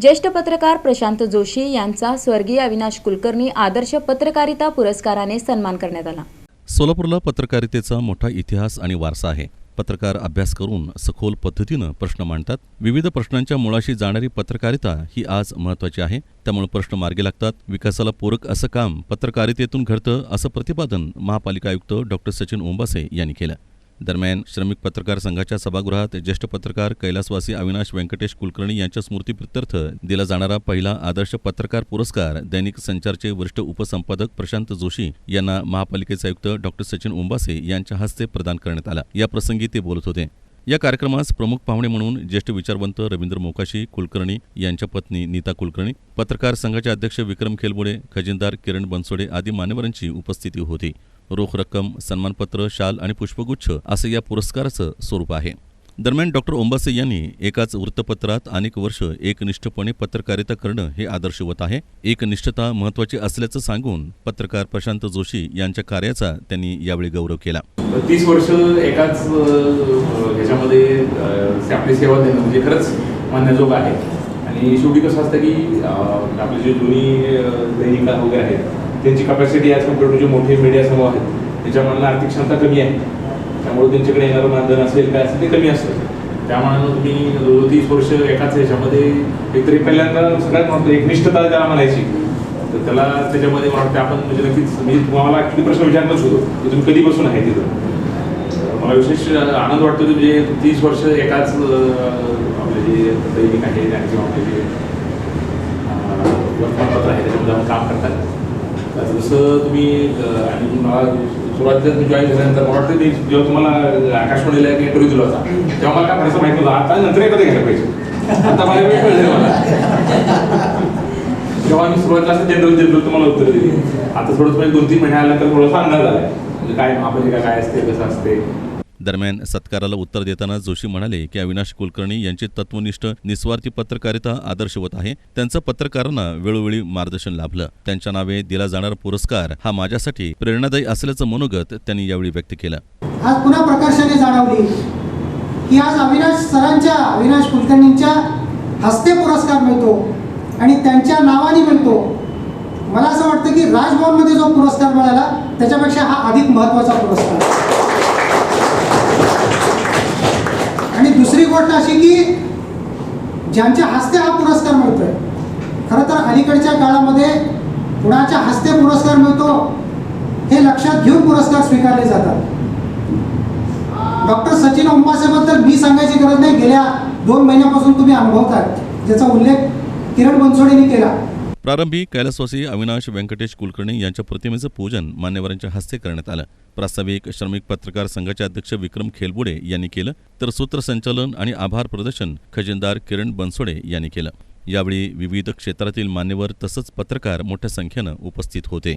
ज्येष्ठ पत्रकार प्रशांत जोशी यांचा स्वर्गीय अविनाश कुलकर्णी आदर्श पत्रकारिता पुरस्काराने सन्मान करण्यात आला. सोलापूरला पत्रकारितेचा मोठा इतिहास आणि वारसा आहे. पत्रकार अभ्यास करून सखोल पद्धतीनं प्रश्न मांडतात. विविध प्रश्नांच्या मुळाशी जाणारी पत्रकारिता ही आज महत्त्वाची आहे. त्यामुळे प्रश्न मार्गी लागतात. विकासाला पूरक असं काम पत्रकारितेतून घडतं असं प्रतिपादन महापालिका आयुक्त डॉक्टर सचिन ओंबासे यांनी केलं. दरम्यान श्रमिक पत्रकार संघाच्या सभागृहात ज्येष्ठ पत्रकार कैलासवासी अविनाश व्यंकटेश कुलकर्णी यांच्या स्मृतीप्रित्यर्थ दिला जाणारा पहिला आदर्श पत्रकार पुरस्कार दैनिक संचारचे वरिष्ठ उपसंपादक प्रशांत जोशी यांना महापालिकेचे आयुक्त डॉक्टर सचिन उंबासे यांच्या हस्ते प्रदान करण्यात आला. या प्रसंगी ते बोलत होते. या कार्यक्रमास प्रमुख पाहुणे म्हणून ज्येष्ठ विचारवंत रवींद्र मोकाशी कुलकर्णी यांच्या पत्नी नीता कुलकर्णी पत्रकार संघाचे अध्यक्ष विक्रम खेलबुडे खजिनदार किरण बनसोडे आदी मान्यवरांची उपस्थिती होती. रोख रक्कम सन्मानपत्र शाल आणि पुष्पगुच्छ असं या पुरस्काराचं स्वरूप आहे. दरम्यान डॉक्टर ओंबासे यांनी एकाच वृत्तपत्रात अनेक वर्ष एकनिष्ठपणे पत्रकारिता करणं हे आदर्शवत आहे. एकनिष्ठता महत्वाची असल्याचं सांगून पत्रकार प्रशांत जोशी यांच्या कार्याचा त्यांनी यावेळी गौरव केला. तीस वर्ष एकाच ह्याच्यामध्ये आपली सेवा देणं म्हणजे खरंच मान्यजोग आहे. आणि शेवटी कसं असतं की आपले जे जुनी दैनिका वगैरे आहेत त्यांची कपॅसिटी ॲज कंपेअर टू जे मोठे मीडिया समूह आहेत त्याच्यामधला आर्थिक क्षमता कमी आहे. त्यामुळे त्यांच्याकडे येणारं मानधन असेल काय असेल ते कमी असतं. त्यामुळे तुम्ही जवळजवळ तीस वर्ष एकाच ह्याच्यामध्ये एकतरी पहिल्यांदा सगळ्यात म्हणतो एकनिष्ठता त्याला म्हणायची. तर त्याला त्याच्यामध्ये मला वाटतं आपण म्हणजे नक्कीच मी तुम्हाला ॲक्च्युली प्रश्न विचारलाच होतो की तुम्ही कधीपासून आहे तिथं? मला विशेष आनंद वाटतो की म्हणजे तीस वर्ष एकाच आपले जे दैनिक आहे किंवा आपले जे वर्तमानपत्र आहे त्याच्यामध्ये आपण काम करतात. जसं तुम्ही आणि मला सुरुवातीला तुम्ही जॉईन झाल्यानंतर मला वाटतं मी जेव्हा तुम्हाला आकाशवाणीला एक इंटरव्ह्यू दिला होता तेव्हा मला काय फारसं माहिती होतं? आता नंतर एखादं घ्यायला पाहिजे. आता मला वेळ कळले मला. तेव्हा मी सुरुवातीला असं जनरल जनरल तुम्हाला उत्तर दिली. आता थोडंसं म्हणजे दोन तीन महिने आल्यानंतर थोडासा अंदाज आला म्हणजे काय महापालिका काय असते कसं असते? दरम्यान सत्काराला उत्तर देताना जोशी म्हणाले की अविनाश कुलकर्णी यांची तत्वनिष्ठ निस्वार्थी पत्रकारिता आदर्शवत आहे. त्यांचं पत्रकारांना वेळोवेळी मार्गदर्शन लाभलं. त्यांच्या नावे दिला जाणारा पुरस्कार हा माझ्यासाठी प्रेरणादायी असल्याचं मनोगत त्यांनी यावेळी व्यक्त केलं. आज पुन्हा प्रकर्षाने जाणवली की आज अविनाश सरांच्या अविनाश कुलकर्णींच्या हस्ते पुरस्कार मिळतो आणि त्यांच्या नावाने मिळतो. मला असं वाटतं की राजभवनमध्ये जो पुरस्कार मिळाला त्याच्यापेक्षा हा अधिक महत्त्वाचा पुरस्कार आणि दुसरी गोष्ट अशी की ज्यांच्या हस्ते हा पुरस्कार मिळतोय खरं तर अलीकडच्या काळामध्ये कुणाच्या हस्ते पुरस्कार मिळतो हे लक्षात घेऊन पुरस्कार स्वीकारले जातात. डॉक्टर सचिन ओंबासेबद्दल मी सांगायची गरज नाही. गेल्या दोन महिन्यापासून तुम्ही अनुभवतात ज्याचा उल्लेख किरण बनसोडेंनी केला. प्रारंभी कैलासवासी अविनाश व्यंकटेश कुलकर्णी यांच्या प्रतिमेचं पूजन मान्यवरांच्या हस्ते करण्यात आलं. प्रास्ताविक श्रमिक पत्रकार संघाचे अध्यक्ष विक्रम खेलबुडे यांनी केलं तर सूत्रसंचालन आणि आभार प्रदर्शन खजिनदार किरण बनसोडे यांनी केलं. यावेळी विविध क्षेत्रातील मान्यवर तसंच पत्रकार मोठ्या संख्येनं उपस्थित होते.